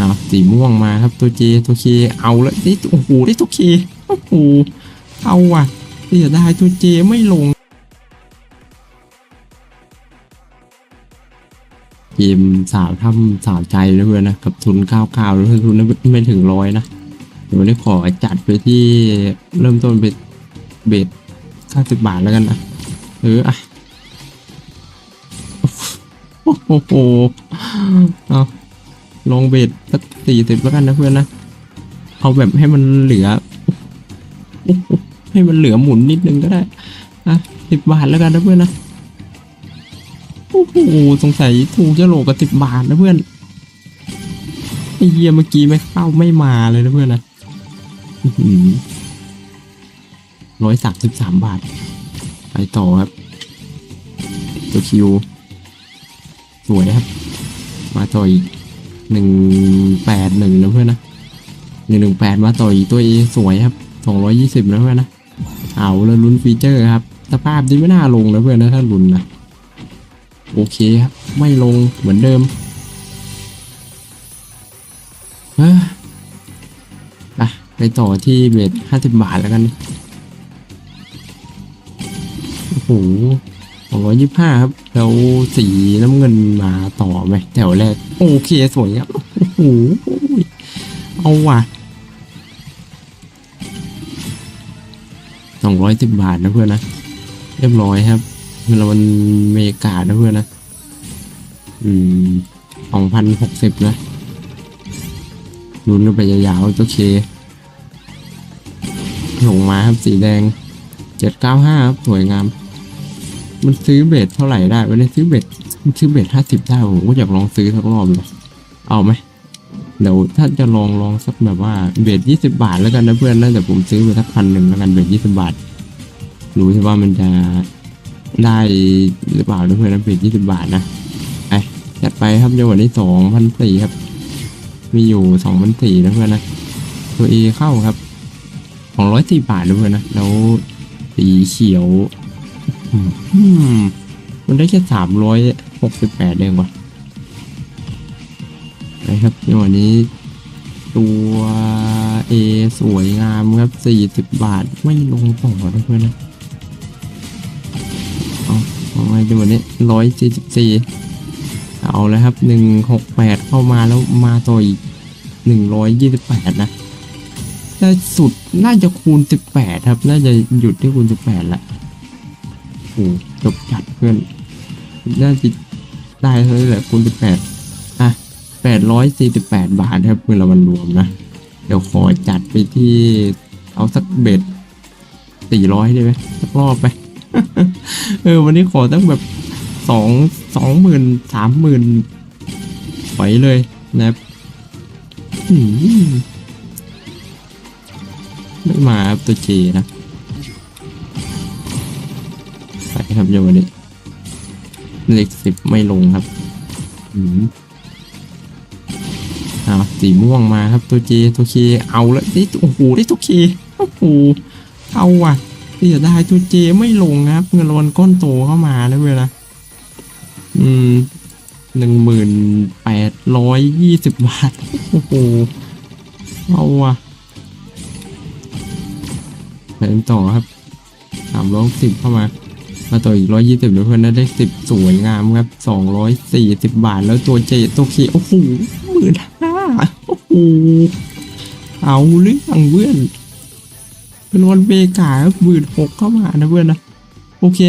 อ้าวสีม่วงมาครับตัวเจตัวเคเอาแล้วได้โอ้โหได้ตัวเคโอ้โหเอาว่ะเสียดายตัวเจไม่ลง เกมสาวถ้ำสาวใจนะเพื่อนนะ กับทุนข้าวข้าวแล้วทุนไม่ถึงร้อยนะ เดี๋ยววันนี้ขอจัดไปที่เริ่มต้นเป็นเบสห้าสิบบาทแล้วกันนะเอออะ โอ้โห เอา ลองเบสสักสี่สิบแล้วกันนะเพื่อนนะ เอาแบบให้มันเหลือ ให้มันเหลือหมุนนิดนึงก็ได้อะสิบบาทแล้วกันนะเพื่อนนะ โอ้โหสงสัยถูกจะโหลกกับสิบบาทนะเพื่อนไอเหี้ยเมื่อกี้ไม่เข้าไม่มาเลยนะเพื่อนนะร้อยสามสิบสามบาท ไปต่อครับตัวคิว สวยครับ มาต่ออีก หนึ่งแปดหนึ่งนะเพื่อนนะหนึ่งหนึ่งแปดมาต่ออีกตัวเอสวยครับสองร้อยยี่สิบนะเพื่อนนะเอาแล้วลุ้นฟีเจอร์ครับสภาพนี้ไม่น่าลงนะเพื่อนนะถ้าลุ้นนะโอเคครับ ไม่ลงเหมือนเดิมอะไปต่อที่เบสห้าสิบบาทแล้วกัน โอ้โห สองร้อยยี่ห้าครับ แล้วสีน้ำเงินมาต่อไหมแถวแรก โอเคสวยครับ โอ้โหเอาว่ะสองร้อยสิบบาทนะเพื่อนนะ เรียบร้อยครับเรามันเมกานะเพื่อนนะ อืมสองพันหกสิบนะลุ้นกันไปยาวๆโอเคลงมาครับสีแดงเจ็ดเก้าห้าครับสวยงาม มันซื้อเบสเท่าไหร่ได้วันนี้ซื้อเบสซื้อเบสห้าสิบได้ผมก็อยากลองซื้อสักรอบเลยเอาไหมเดี๋ยวถ้าจะลองลองสักแบบว่าเบสยี่สิบาทแล้วกันนะเพื่อนนะแต่ผมซื้อไปสักพันหนึ่งแล้วกันเบสยี่สิบาทรู้ใช่ว่ามันจะได้หรือเปล่านะเพื่อนนะเบสยี่สิบาทนะไปจัดไปครับจังหวะที่สองพันสี่ครับ มีอยู่สองพันสี่นะเพื่อนนะตัวเอเข้าครับสองร้อยสี่บาทนะเพื่อนนะแล้วสีเขียว มันได้แค่สามร้อยหกสิบแปดเองวะนะครับจังหวะนี้ ตัวเอสวยงามครับสี่สิบบาทไม่ลงต่อนะเพื่อนนะเอาเอาไว้จังหวะนี้ร้อยสี่สิบสี่เอาแล้วครับหนึ่งหกแปดเข้ามาแล้วมาต่ออีกหนึ่งร้อยยี่สิบแปดนะแต่สุดน่าจะคูณสิบแปดครับ น่าจะหยุดที่คูณสิบแปดละ โหจบจัดเพื่อน น่าจะได้เท่าไหร่แหละคูณสิบแปดอะแปดร้อยสี่สิบแปดบาทครับเมื่อเรามันรวมนะ เดี๋ยวขอจัดไปที่เอาสักเบ็ดสี่ร้อยได้ไหมสักรอบไป เออ วันนี้ขอตั้งแบบสองสองหมื่นสามหมื่นไหวเลยนะครับไม่มาครับตัวเจนะ ครับเดี๋ยววันนี้เลขสิบไม่ลงครับอืมอ้าวสีม่วงมาครับตัวเจตัวเคเอาแล้วได้โอ้โหได้ตัวเคโอ้โหเอาว่ะเสียดายตัวเจไม่ลงครับ เงินรางวัลก้อนโตเข้ามานะเวลาอืมหนึ่งหมื่นแปดร้อยยี่สิบบาท โอ้โห เอาว่ะไปกันต่อครับสามร้อยสิบเข้ามา มาต่ออีกร้อยยี่สิบเพื่อนได้สิบสวยงามครับสองร้อยสี่สิบบาทแล้วตัวเจตัวเคโอ้โหหมื่นห้าโอ้โหเอาเรื่องเพื่อนเป็นวันเบกาครับหมื่นหกเข้ามานะเพื่อนนะโอเค